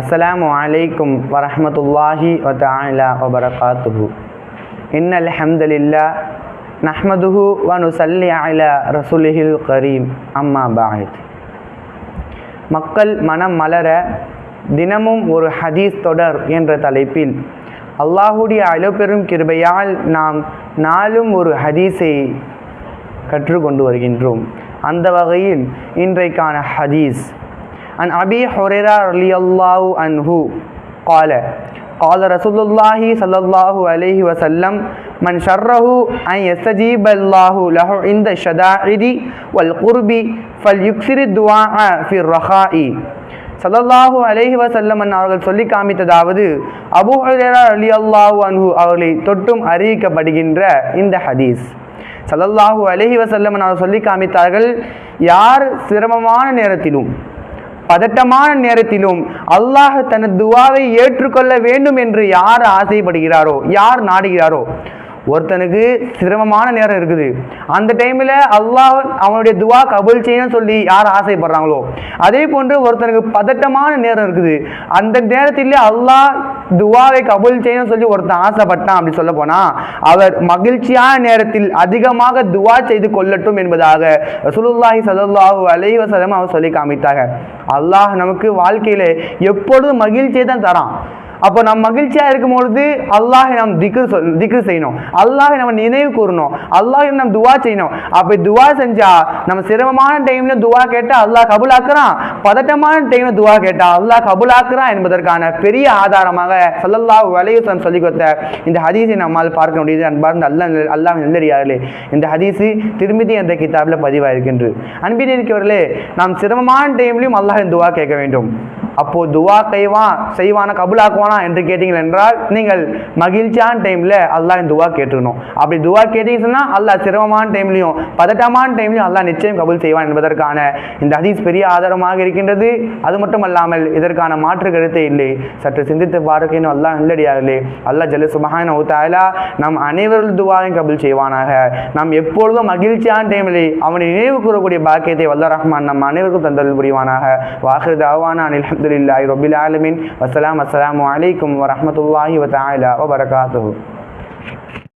அஸ்லாம் வலைக்கும் வரமத்துல்லாஹி வத்தாலா வபரகாத்துஹு. இன் அல்ஹம்துலில்லா நஹ்மதுஹு வனுசல்லி அலா ரசூலிஹில் கரீம். அம்மா பாஹித். மக்கள் மனம் மலர தினமும் ஒரு ஹதீஸ் தொடர் என்ற தலைப்பில் அல்லாஹுடைய அளப்பெரும் கிருபையால் நாம் நாளும் ஒரு ஹதீஸை கற்றுக்கொண்டு வருகின்றோம். அந்த வகையில் இன்றைக்கான ஹதீஸ் அன் அபி ஹுரேரா ரலியல்லாஹு அன்ஹு قال قال رسول الله صلى الله عليه وسلم من شره أن يستجيب الله له عند الشدائد والقرب فليكثر الدعاء في الرخاء சல்லல்லாஹு அலைஹி வசல்லம் அவர்கள் சொல்லி காமித்ததாவது அபு ஹுரேரா அலி அல்லாஹு அன்ஹு அவர்களை தொட்டும் அறிவிக்கப்படுகின்ற இந்த ஹதீஸ் சல்லல்லாஹு அலைஹி வசல்லம் அவர்கள் சொல்லி காமித்தார்கள் யார் சிரமமான நேரத்திலும் பதட்டமான நேரத்திலும் அல்லாஹ் தனது துவாவை ஏற்றுக்கொள்ள வேண்டும் என்று யார் ஆசைப்படுகிறாரோ யார் நாடுகிறாரோ ஒருத்தனுக்கு சிரமமான நேரம் இருக்குது. அந்த டைமில் அல்லாஹ் அவனுடைய துவா கபுல் செய்யணும்னு சொல்லி யார் ஆசைப்படுறாங்களோ அதே போன்று ஒருத்தனுக்கு பதட்டமான நேரம் இருக்குது. அந்த நேரத்தில் அல்லாஹ் துவாவை கபுல் செய்யணும்னு சொல்லி ஒருத்தன் ஆசைப்பட்டான் அப்படி சொல்ல போனால் அவர் மகிழ்ச்சியான நேரத்தில் அதிகமாக துவா செய்து கொள்ளட்டும் என்பதாக ரசூலுல்லாஹி ஸல்லல்லாஹு அலைஹி வஸல்லம் அவர் சொல்லி காமித்தாங்க. அல்லாஹ் நமக்கு வாழ்க்கையில் எப்பொழுதும் மகிழ்ச்சியை தான் தரான். அப்போ நம்ம மகிழ்ச்சியாக இருக்கும் பொழுது அல்லாஹை நாம் திக்கு சொல் செய்யணும். அல்லாஹை நம்ம நினைவு கூறணும். அல்லாஹை நம்ம துவா செய்யணும். அப்படி துவா செஞ்சால் நம்ம சிரமமான டைம்ல துவா கேட்டால் அல்லாஹ் கபுலாக்குறான். பதட்டமான டைம்ல துவா கேட்டால் அல்லாஹ் கபுலாக்குறான் என்பதற்கான பெரிய ஆதாரமாக சல்லல்லா வலையுத்தம் சொல்லி கொடுத்த இந்த ஹதீஸை நம்மால் பார்க்க முடியுது. அன்பார்ந்த அல்லா அல்லாஹ் நல்லடியார்களே இந்த ஹதீஸு திருமிதி என்ற கிதாபில் பதிவாயிருக்கின்றது. அன்பின் இருக்கிறவர்களே நாம் சிரமமான டைம்லையும் அல்லாஹின் துவா கேட்க வேண்டும். அப்போ துவா கைவான் செய்வான கபுலாக்குவானா என்று கேட்டீங்கள் என்றால் நீங்கள் மகிழ்ச்சியான டைமில் அல்லாஹ் இந்த துவா கேட்டுக்கணும். அப்படி துவா கேட்டீங்கன்னா சொன்னால் சிரமமான டைம்லையும் பதட்டமான டைம்லையும் அல்லாஹ் நிச்சயம் கபுல் செய்வான் என்பதற்கான இந்த ஹதீஸ் பெரிய ஆதாரமாக இருக்கின்றது. அது மட்டும் அல்லாமல் இதற்கான மாற்று கருத்தே இல்லை. சற்று சிந்தித்து பார்க்கணும் அல்லா நல்லடியாகலே. அல்லாஹ் ஜல்ல சுபஹான ஊத்தாயலா நம் அனைவரும் துவாயும் கபுல் செய்வானாக. நாம் எப்பொழுதும் மகிழ்ச்சியான டைமில் அவனை நினைவு கூறக்கூடிய பாக்கியத்தை வல்ல ரஹ்மான் நம் அனைவருக்கும் தந்தல் புரிவானாக. வாஹிர் அனில் الحمد لله رب العالمين والسلام السلام عليكم ورحمة الله وتعالى وبركاته